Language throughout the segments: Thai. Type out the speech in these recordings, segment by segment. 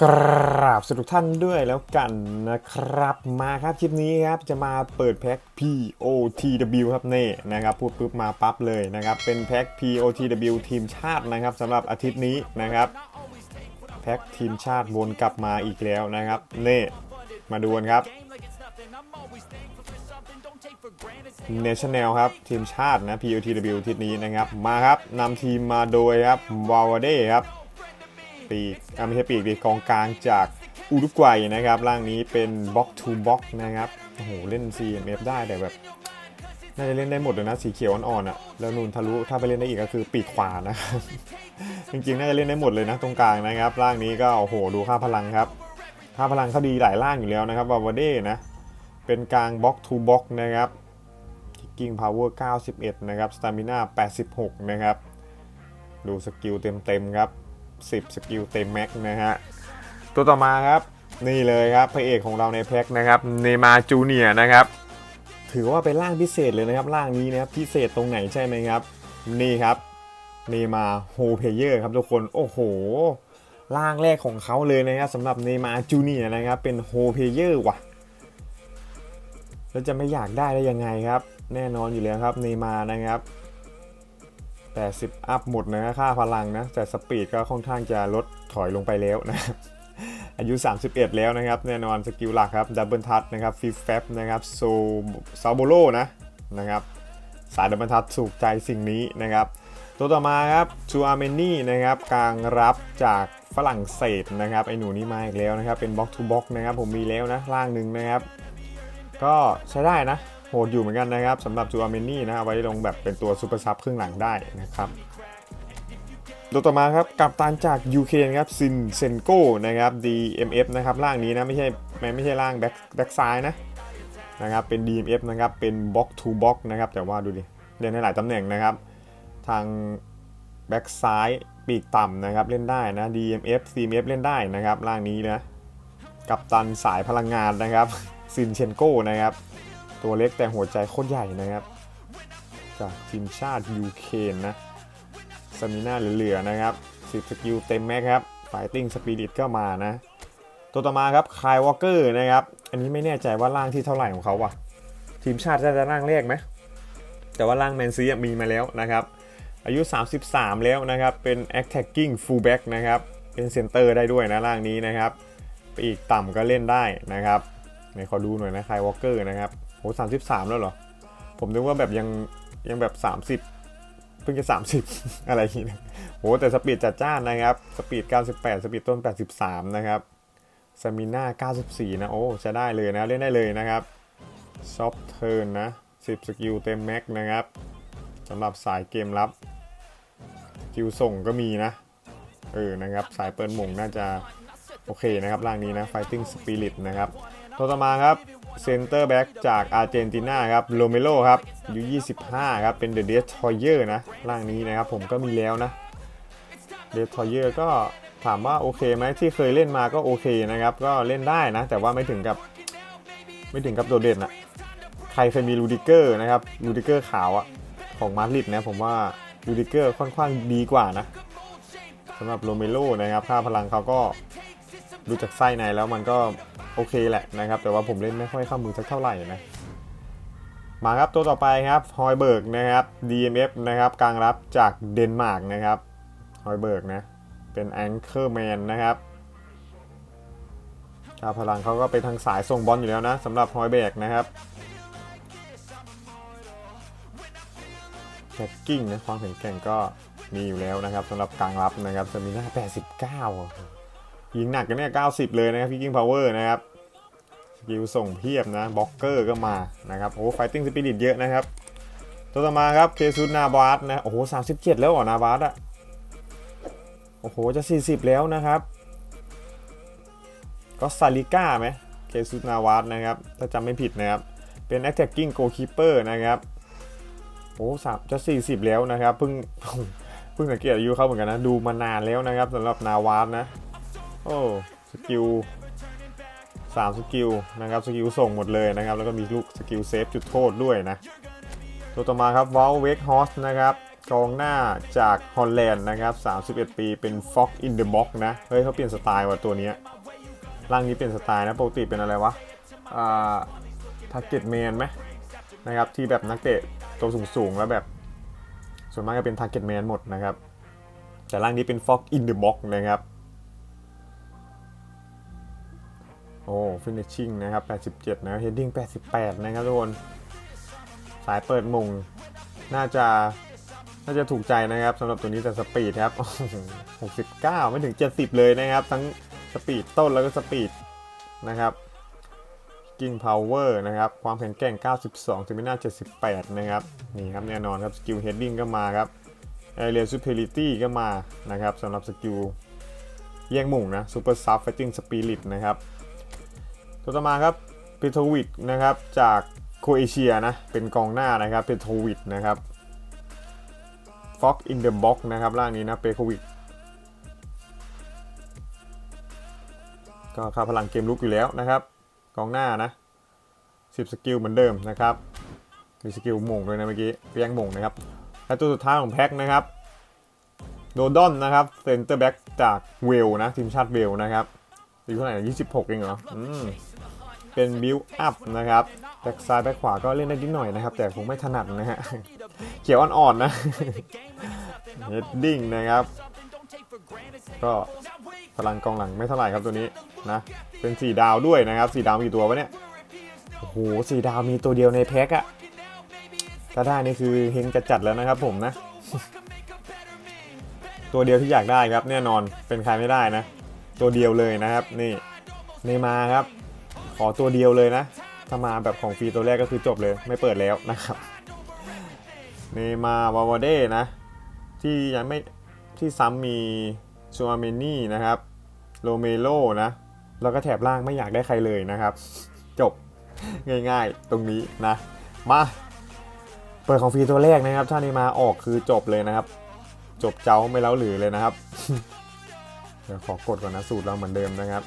กราบสวัสดีทุกท่านด้วยแล้วกันนะครับมาครับคลิปนี้ครับจะมาเปิดแพ็ค POTW ครับเน่นะครับพูดปุ๊บมาปั๊บเลยนะครับเป็นแพ็ค POTW ทีมชาตินะครับสำหรับอาทิตย์นี้นะครับแพ็คทีมชาติวนกลับมาอีกแล้วนะครับเน่มาดูกันครับเนชั่นแนลครับทีมชาตินะ POTW อาทิตย์นี้นะครับมาครับนำทีมมาโดยครับวาวเด้ครับ ปีกอะไม่ใช่ปีกดิกองกลางจากอุรุกวัยนะครับร่างนี้เป็นบล็อกทูบล็อกนะครับโอ้โหเล่น CMF ได้แต่แบบน่าจะเล่นได้หมดเลยนะสีเขียวอ่อนๆอะแล้วนูนทะลุถ้าไปเล่นได้อีกก็คือปีกขวานะครับจริงๆน่าจะเล่นได้หมดเลยนะตรงกลางนะครับ ร่างนี้ก็โอ้โหดูค่าพลังครับค่าพลังเขาดีหลายร่างอยู่แล้วนะครับวาวาเด้นะเป็นกลางบล็อกทูบล็อกนะครับกิ้งพาวเวอร์91 นะครับสตามิน่า86 นะครับ ดูสกิลเต็มๆครับ 10 สกิลเต็มแม็กนะฮะ ตัวต่อมาครับนี่เลยครับพระเอกของเราในแพ็คนะครับเนมาจูเนียนะครับ ถือว่าเป็นร่างพิเศษเลยนะครับร่างนี้นะครับพิเศษตรงไหนใช่ไหมครับ นี่ครับเนมาโฮเพเยอร์ครับทุกคนโอ้โหร่างแรกของเขาเลยนะครับสำหรับเนมาจูเนียนะครับเป็นโฮเพเยอร์ว่ะแล้วจะไม่อยากได้ได้ยังไงครับ แน่นอนอยู่แล้วครับเนมานะครับ 80อัพหมดนะค่าพลังนะแต่สปีดก็ค่อนข้างจะลดถอยลงไปแล้วนะอายุ 31 แล้วนะครับ แน่นอนสกิลหลักครับดับเบิลทัชนะครับฟิฟแฟบนะครับโซซาโบโลนะนะครับสายดับเบิลทัชถูกใจสิ่งนี้นะครับ ตัวต่อมาครับชูอาเมนี่นะครับกลางรับจากฝรั่งเศสนะครับไอหนูนี่มาอีกแล้วนะครับ เป็นบล็อกทูบล็อกนะครับผมมีแล้วนะร่างหนึ่งนะครับ ก็ใช้ได้นะ โหดอยู่เหมือนกันนะครับสำหรับจูอาเมนี่นะไว้ลงแบบเป็นตัวซูเปอร์ซับครึ่งหลังได้นะครับตัวต่อมาครับกับตันจากยูเครนครับซินเซนโกนะครับ DMF นะครับร่างนี้นะไม่ใช่ไม่ไม่ใช่ร่างแบ็คแบ็คซ้ายนะนะครับเป็น DMF นะครับเป็นบล็อกทูบล็อกนะครับแต่ว่าดูดิเล่นได้หลายตำแหน่งนะครับ ทางแบ็คซ้ายปีกต่ำนะครับเล่นได้นะ DMF CMF เล่นได้นะครับร่างนี้นะกับตันสายพลังงานนะครับซินเชนโกนะครับ ตัวเล็กแต่หัวใจโคตรใหญ่นะครับ จากทีมชาติยูเครนนะสมิน่าเหลือๆนะครับ10สกิลเต็มแม็กครับไฟติ้งสปิริตก็มานะ ตัวต่อมาครับคายวอลเกอร์นะครับ อันนี้ไม่แน่ใจว่าร่างที่เท่าไหร่ของเขาว่ะทีมชาติจะจะร่างแรกไหมแต่ว่าร่างแมนซีมีมาแล้วนะครับอายุ 33 แล้วนะครับ เป็น attacking fullback นะครับ เป็นเซนเตอร์ได้ด้วยนะร่างนี้นะครับ ปีกต่ำก็เล่นได้นะครับไหนขอดูหน่อยนะคายวอลเกอร์นะครับ โหสามสิบสามแล้วเหรอ ผมนึกว่าแบบยังยังแบบ30เพิ่งจะ30อะไรอย่างนี้นะโหแต่สปีดจัดจ้านนะครับ สปีด98สปีดต้น83นะครับสมิน่า94นะ โอ้จะได้เลยนะ เล่นได้เลยนะครับซอฟเทิร์นนะ10สกิลเต็มแม็กนะครับสำหรับสายเกมรับสกิลส่งก็มีนะ เออนะครับ สายเปิดหมงน่าจะโอเคนะครับร่างนี้นะ Fighting Spirit นะครับ ตัวต่อมาครับเซนเตอร์แบ็กจากอาร์เจนตินาครับโรเมโลครับอายุ25 ครับ เป็นเดอะเดสทอยเยอร์นะร่างนี้นะครับผมก็มีแล้วนะเดสทอยเยอร์ก็ถามว่าโอเคไหมที่เคยเล่นมาก็โอเคนะครับ ก็เล่นได้นะ แต่ว่าไม่ถึงกับไม่ถึงกับโดดเด่นอะใครเคยมีลูดิเกอร์นะครับลูดิเกอร์ขาวอะของมาดริดนะผมว่าลูดิเกอร์ค่อนข้างดีกว่านะสำหรับโรเมโลนะครับค่าพลังเขาก็ ดูจากไส้ในแล้วมันก็โอเคแหละนะครับ แต่ว่าผมเล่นไม่ค่อยเข้ามือสักเท่าไหร่นะมาครับตัวต่อไปครับฮอยเบิร์กนะครับ DMF นะครับกลางรับจากเดนมาร์กนะครับฮอยเบิร์กนะเป็นแองเกอร์แมนนะครับค่าพลังเขาก็ไปทางสายส่งบอลอยู่แล้วนะสำหรับฮอยเบิร์กนะครับแท็กกิ้งนะความแข็งแกร่งก็มีอยู่แล้วนะครับสำหรับกลางรับนะครับจะมีหน้า89 ยิงหนักกันเนี่ย90เลยนะครับพิกิ้งพาวเวอร์นะครับสกิลส่งเพียบนะบล็อกเกอร์ก็มานะครับโอ้ไฟติ้งสปิริตเยอะนะครับตัวต่อมาครับเคซุนาบาร์สนะโอ้โห37แล้วเหรอนาบาร์สอะโอ้โหจะ40แล้วนะครับ ก็ซาลิก้าไหมเคซุนาวาสนะครับถ้าจำไม่ผิดนะครับ เป็น attacking goalkeeper นะครับโอ้สามจะ 40 แล้วนะครับเพิ่งเพิ่งสังเกตอายุเขาเหมือนกันนะ ดูมานานแล้วนะครับสำหรับนาวาสนะ โอ้สกิลสามสกิลนะครับสกิลส่งหมดเลยนะครับ แล้วก็มีลูกสกิลเซฟจุดโทษด้วยนะ ตัวต่อมาครับวอลเวกฮอสนะครับกองหน้าจากฮอลแลนด์นะครับ 31 ปีเป็น Fox in the Box นะ เฮ้ยเขาเปลี่ยนสไตล์ว่ะตัวนี้ร่างนี้เปลี่ยนสไตล์นะปกติเป็นอะไรวะอ่าทาร์เก็ตแมนไหมนะครับ ที่แบบนักเตะตัวสูงๆ แล้วแบบ ส่วนมากจะเป็นทาร์เก็ตแมนหมดนะครับ แต่ร่างนี้เป็น Fox in the Box นะครับ โอ้ finishing นะครับ 87 นะ heading 88 นะครับทุกคน สายเปิดมงน่าจะน่าจะถูกใจนะครับสำหรับตัวนี้แต่สปีดครับ69 ไม่ถึง 70 เลยนะครับ ทั้งสปีดต้นแล้วก็สปีดนะครับกิ้งพาวเวอร์นะครับ ความแข็งแกร่ง 92ถึงไม่น่า78 นะครับ นี่ครับแน่นอนครับสกิลเฮดดิ้งก็มาครับแอเรียซูเปอริตี้ก็มานะครับสำหรับสกิลแย่งม่งนะซูเปอร์ซับไฟติ้งสปิริตนะครับ ตัวต่อมาครับเปโทวิดนะครับจากโคเอเชียนะเป็นกองหน้านะครับเปโทวิดนะครับ Fox in the Box นะครับร่างนี้นะเปโควิดก็ค่าพลังเกมลุกอยู่แล้วนะครับกองหน้านะ10 สกิลเหมือนเดิมนะครับมีสกิลหม่งด้วยนะเมื่อกี้เรียงหม่งนะครับและตัวสุดท้ายของแพ็คนะครับโดดอนนะครับเซนเตอร์แบ็กจากเวลนะทีมชาติเวลนะครับอายุเท่าไหร่นะ26เองเหรออืม เป็นบิลอัพนะครับแบ็กซ้ายแบ็กขวาก็เล่นได้นิดหน่อยนะครับ แต่คงไม่ถนัดนะฮะเขียวอ่อนๆนะเฮดดิ้งนะครับ ก็พลังกองหลังไม่เท่าไหร่ครับตัวนี้นะ เป็นสีดาวด้วยนะครับสีดาวมีกี่ตัววะเนี่ยโอ้โหสีดาวมีตัวเดียวในแพ็คอะถ้าได้นี่คือเฮงจะจัดแล้วนะครับผมนะ ตัวเดียวที่อยากได้ครับแน่นอนเป็นใครไม่ได้นะ ตัวเดียวเลยนะครับ นี่เนมาครับ ขอตัวเดียวเลยนะถ้ามาแบบของฟรีตัวแรกก็คือจบเลยไม่เปิดแล้วนะครับเนมาวาวาเด้นะ ที่ยังไม่ที่ซ้ำมีซูอาเมนี่นะครับโรเมโลนะ แล้วก็แถบล่างไม่อยากได้ใครเลยนะครับ จบง่ายๆตรงนี้นะ มา เปิดของฟรีตัวแรกนะครับ ถ้านี่มาออกคือจบเลยนะครับ จบเจ้าไม่เล้าหรือเลยนะครับเดี๋ยวขอกดก่อนนะสูตรเราเหมือนเดิมนะครับ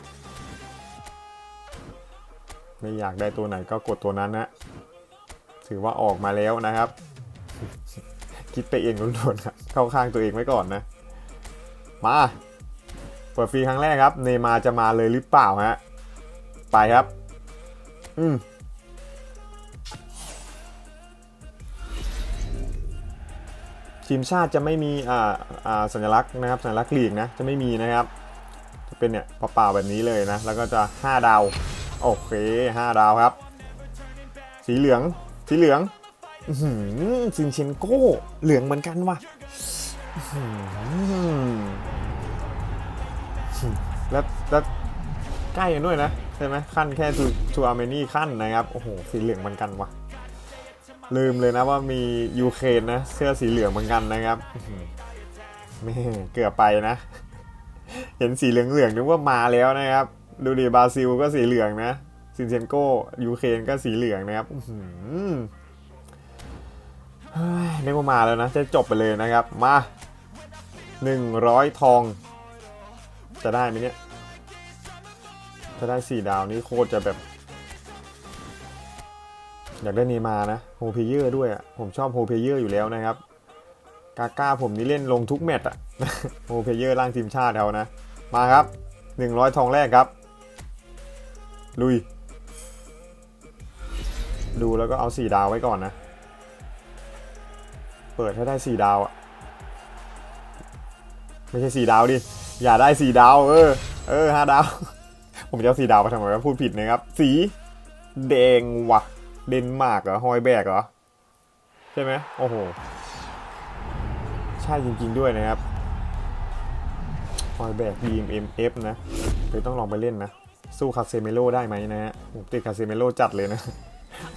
ไม่อยากได้ตัวไหนก็กดตัวนั้นนะถือว่าออกมาแล้วนะครับ คิดไปเองล้วนๆครับเข้าข้างตัวเองไว้ก่อนนะ มาเปิดฟรีครั้งแรกครับ เนมาจะมาเลยหรือเปล่าฮะไปครับ อืมทีมชาติจะไม่มีอ่าอ่าสัญลักษณ์นะครับ สัญลักษณ์ลีกนะจะไม่มีนะครับ จะเป็นเนี่ยเปล่าๆแบบนี้เลยนะ แล้วก็จะ 5 ดาว โอเค5ดาวครับ สีเหลือง สีเหลืองซินเชนโก้ เหลืองเหมือนกันว่ะแล้วแล้วใกล้กันด้วยนะ ใช่ไหมขั้นแค่ทูทูอาร์เมนีขั้นนะครับ โอ้โห สีเหลืองเหมือนกันว่ะ ลืมเลยนะว่ามียูเครนนะ เสื้อสีเหลืองเหมือนกันนะครับแม่เกือบไปนะ เห็นสีเหลืองๆนึกว่ามาแล้วนะครับ ดูดิบราซิลก็สีเหลืองนะซินเชนโกยูเครนก็สีเหลืองนะครับเรียกว่ามาแล้วนะ จะจบไปเลยนะครับ มา 100 ทอง จะได้ไหมเนี่ย ถ้าได้ 4 ดาวนี่โคตรจะแบบ อยากได้เนมานะโฮเพเยอร์ด้วยอะผมชอบโฮเพเยอร์อยู่แล้วนะครับ กาก้าผมนี่เล่นลงทุกแมตช์อะโฮเพเยอร์ร่างทีมชาติเขานะ มาครับ 100 ทองแรกครับ ลุย ดูแล้วก็เอา4ดาวไว้ก่อนนะ เปิดให้ได้สี่ดาวอะไม่ใช่สี่ดาวดิ อย่าได้สี่ดาว เออ เออห้าดาว ผมจะเอาสี่ดาวไปทำไมวะพูดผิดนะครับ สีแดงวะเดนมาร์กเหรอ ฮอยแบกเหรอ ใช่ไหมโอ้โห ใช่จริง ๆ ด้วยนะครับ ฮอยแบก BMMF นะเดี๋ยวต้องลองไปเล่นนะ สู้คาเซเมโลได้ไหมนะฮะผมติดคาเซเมโลจัดเลยนะ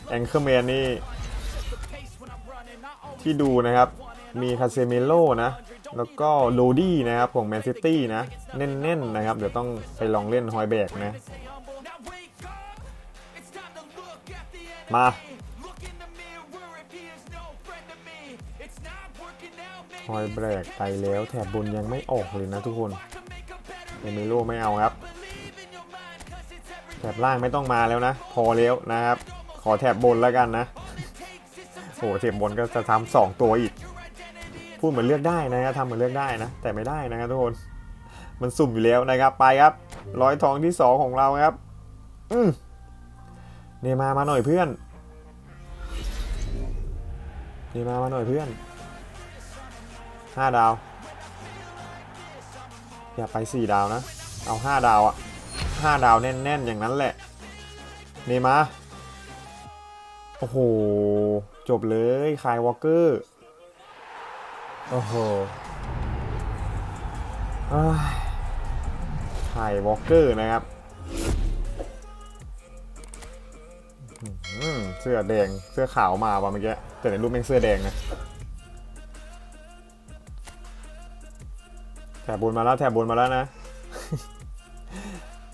แองเกอร์แมนนี่ ที่ดูนะครับ มีคาเซเมโลนะ แล้วก็โลดี้นะครับของแมนซิตี้นะ แน่นๆนะครับ เดี๋ยวต้องไปลองเล่นฮอยแบกนะ มาฮอยแบกไปแล้วแถบบนยังไม่ออกเลยนะทุกคนเอเมโลไม่เอาครับ แถบล่างไม่ต้องมาแล้วนะ พอแล้วนะครับ ขอแถบบนแล้วกันนะโอ้แถบบนก็จะทำสองตัวอีก พูดเหมือนเลือกได้นะทำเหมือนเลือกได้นะ แต่ไม่ได้นะครับทุกคน มันสุ่มอยู่แล้วนะครับ ไปครับ ร้อยทองที่สองของเราครับ อืมเนมามาหน่อยเพื่อนเนมามาหน่อยเพื่อนห้าดาว อย่าไปสี่ดาวนะ เอาห้าดาวอะ่ะ 5 ดาวแน่น ๆ อย่างนั้นแหละนี่มา โอ้โห จบเลยคายวอลเกอร์ โอ้โหคายวอลเกอร์นะครับ เสื้อแดง เสื้อขาวมาป่ะเมื่อกี้ แต่ในรูปแม่งเสื้อแดงนะแถบบนมาแล้วแถบบนมาแล้วนะ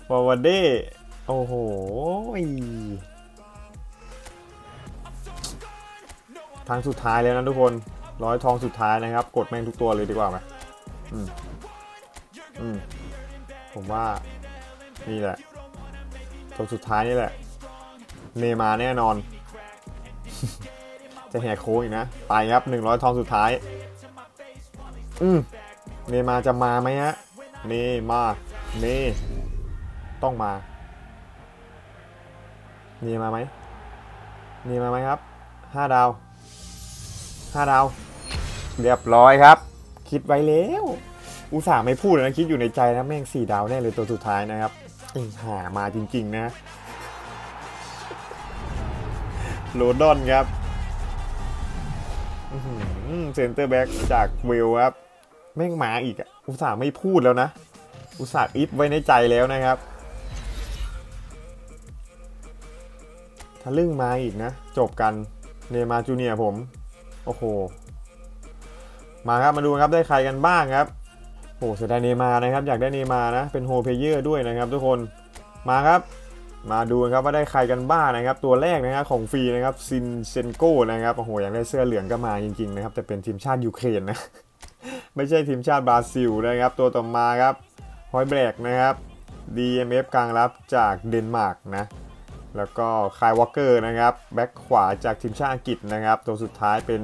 วาวาเด้โอ้โหทางสุดท้ายแล้วนะทุกคน ร้อยทองสุดท้ายนะครับ กดแม่งทุกตัวเลยดีกว่าไหมอืมอืมผมว่านี่แหละตัวสุดท้ายนี่แหละ เนย์มาร์แน่นอน จะแหกโค้งอีกนะ ไปครับ100ทองสุดท้าย อืมเนย์มาร์จะมาไหมฮะ เนย์มาร์เน ต้องมานย์มาไหมนย์มาไหมครับ5ดาว5ดาว เรียบร้อยครับ คิดไว้แล้ว อุตส่าห์ไม่พูดนะคิดอยู่ในใจนะแม่ง4ดาวแน่เลยตัวสุดท้ายนะครับไอ้หามาจริง ๆ นะโรดอนครับเซนเตอร์แบ็กจากเวลครับ แม่งมาอีกอะอุตส่าห์ไม่พูดแล้วนะ อุตส่าห์อิฟไว้ในใจแล้วนะครับ ทะลึ่งมาอีกนะ จบกันเนมาจูเนียผม โอ้โห มาครับมาดูครับได้ใครกันบ้างครับโอ้เสียดายเนมานะครับ อยากได้เนมานะ เป็นโฮเพเยอร์ด้วยนะครับ ทุกคนมาครับ มาดูครับว่าได้ใครกันบ้างนะครับ ตัวแรกนะครับของฟรีนะครับซินเซนโก้นะครับโอ้โหอยากได้เสื้อเหลืองก็มาจริงๆนะครับแต่เป็นทีมชาติยูเครนนะไม่ใช่ทีมชาติบราซิลนะครับ ตัวต่อมาครับฮอยแบรกนะครับ DMF กลางรับจากเดนมาร์กนะ แล้วก็คายวอลเกอร์นะครับ แบ็คขวาจากทีมชาติอังกฤษนะครับ ตัวสุดท้ายเป็น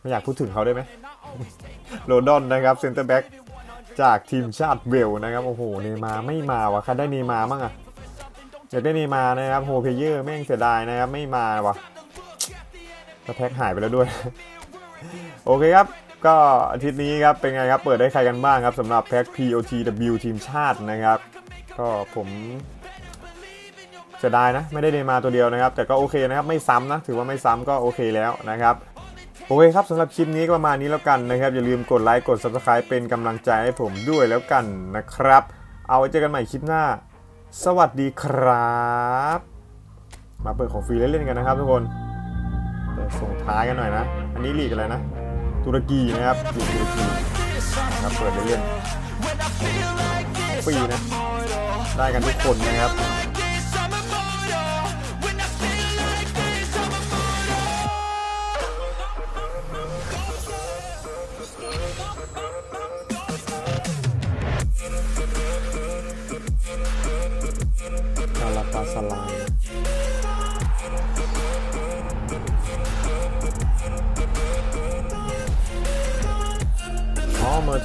ไม่อยากพูดถึงเขาได้ไหมโรดอนนะครับเซนเตอร์แบ็กจากทีมชาติเวลนะครับ โอ้โห เนมาไม่มาวะใครได้เนมาบ้างอะอยากได้เนมานะครับโฮเพเยอร์แม่งเสียดายนะครับ ไม่มาวะแล้วแพ็คหายไปแล้วด้วย โอเคครับก็อาทิตย์นี้ครับเป็นไงครับ เปิดได้ใครกันบ้างครับสำหรับแพ็ค POTW ทีมชาตินะครับ ก็ผม เสียดายนะ ไม่ได้เนมาตัวเดียวนะครับ แต่ก็โอเคนะครับ ไม่ซ้ำนะ ถือว่าไม่ซ้ำก็โอเคแล้วนะครับโอเคครับสำหรับคลิปนี้ก็ประมาณนี้แล้วกันนะครับ อย่าลืมกดไลค์กด Subscribe เป็นกำลังใจให้ผมด้วยแล้วกันนะครับ เอาไว้เจอกันใหม่คลิปหน้า สวัสดีครับ มาเปิดของฟรีเล่นๆกันนะครับทุกคนเปิดส่งท้ายกันหน่อยนะ อันนี้ลีกอะไรนะ ตุรกีนะครับลีกตุรกีนะครับเปิดเล่นๆฟรีนะ ได้กันทุกคนนะครับ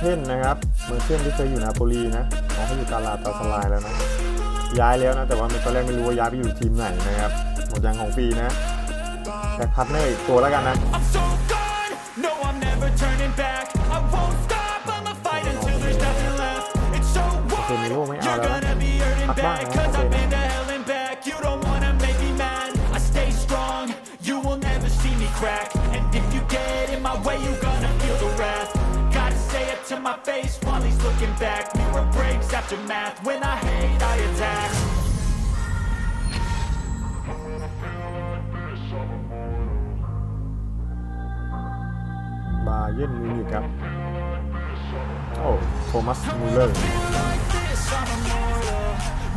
อ๋อเมอร์เทนนะครับ เมอร์เทนที่เคยอยู่นาโปลีนะอ๋อเขาอยู่กาลาตาสลายแล้วนะ ย้ายแล้วนะ แต่ว่าตอนแรกไม่รู้ว่าย้ายไปอยู่ทีมไหนนะครับ หมดยังของฟรีนะ แต่พาร์ทเนอร์อีกตัวแล้วกันนะ I'm so gone. No, I'm never turning back. I won't stop. I'ma fight until there's nothing left. It's so โอเค what? มิโลไม่เอา You're แล้วนะ gonna be hurting พักบ้าง back. นะ to my face while he's looking back. Mirror breaks after math, when I hate, I attack. Bayern Munich ครับ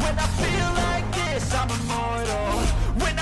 When I feel like this, I'm immortal. When I